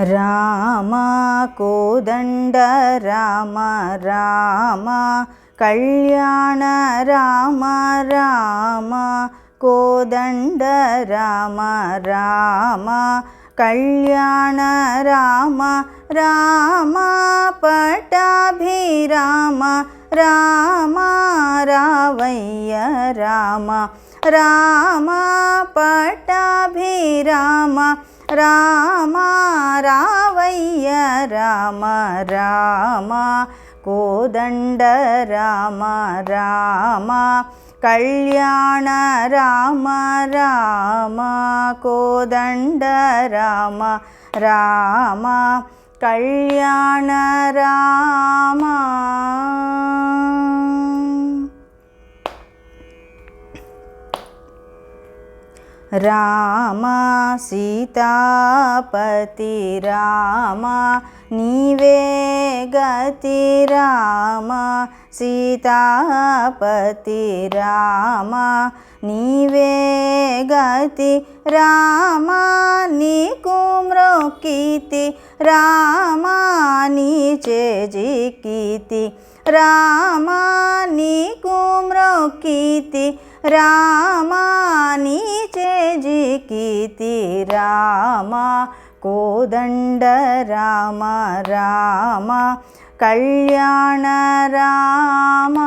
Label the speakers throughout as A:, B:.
A: रामा कोदण्ड राम राम कल्याण राम राम कोदण्ड राम राम कल्याण राम राम पटाभिराम राम रावय्य राम राम पटाभिराम రామ రావయ్య రామ రామ కోదండ రామ రామ కళ్యాణ రామ రామ కోదండ రామ రామ కళ్యాణ రామ. రామ సీతాపతి రామ నీవే గతి రామ సీతాపతి రామ నీవే గతి రామ నీకు మ్రొక్కితి రామ నీ చేజికితి రామ నీకు మ్రొక్కితి రామ నీ చేజికితి రామ కోదండ రామ రామ కళ్యాణ రామ.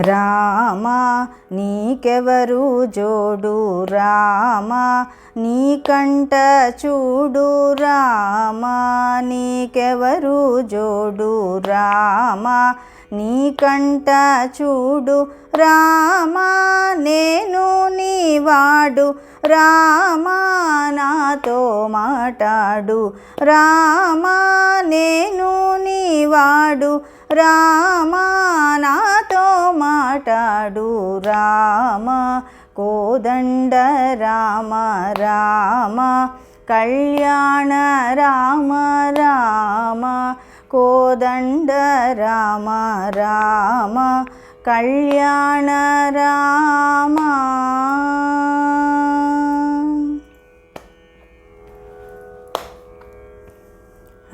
A: రామ నీకెవరు జోడు? రామ నీకంట చూడు రామ నీకెవరు జోడు రామ? నీకంట చూడు రామ నేను నీవాడు రామ నాతో మాటాడు రామ నేను నీవాడు రామ నాతో మాటాడు రామ. కోదండ రామ రామ కళ్యాణ రామ రామ. కోదండ రామ రామ కళ్యాణ రామ.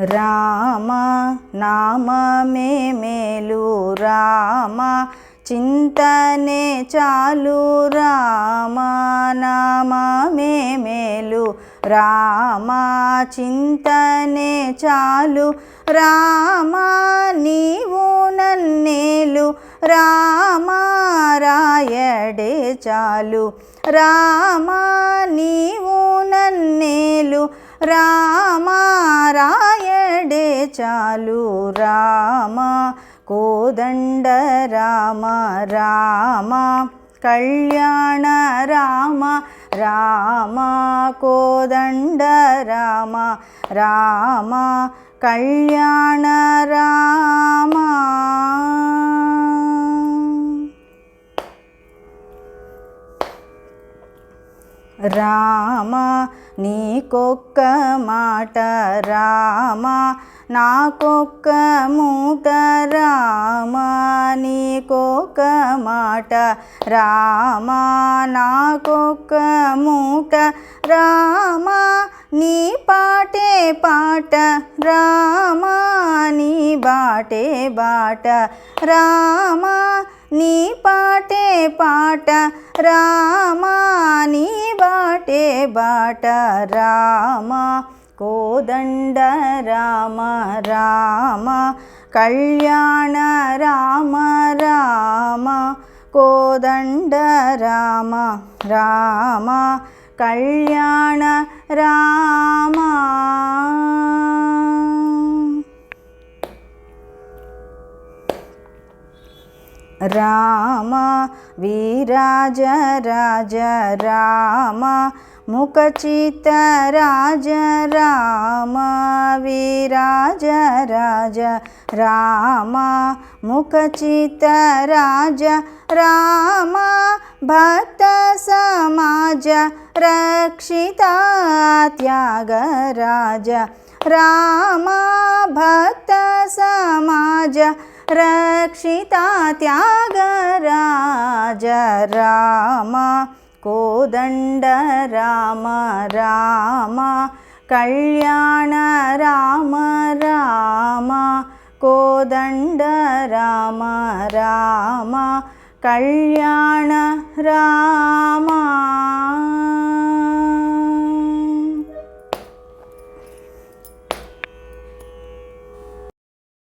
A: రామ నామమే మేలు. రామ చింతనే చాలు రామ నామమే మేలు. రామ చింతనే చాలు రామ నీవు నన్నేలు. రామ రాయడే చాలు రామ నీవు నన్నేలు. రామ రాయడే చాలు రామా കോദണ്ഡ രാമ രാമ കല്യാണ രാമ രാമ കോദണ്ഡ രാമ രാമ കല്യാണ രാമ. రామా నీకొక్క మాట రామా నాకొక్క మూట రామా నీకొక్క మాట రామా నాకొక్క మూట రామా నీ పాటే పాట రామా నీ బాటే బాట రామా నీ పాటే పాట రామా నీ बाट राम कोदण्ड राम राम कल्याण राम राम कोदण्ड राम राम कल्याण राम। राम वीराज राज राम मूकितराज राम विराज राज राम मूकचित राम भक्त समाज रक्षिता त्याग राज राम भक्त समाज रक्षिता त्याग राम कोदण्ड राम राम कल्याण राम राम कोदण्ड राम राम कल्याण राम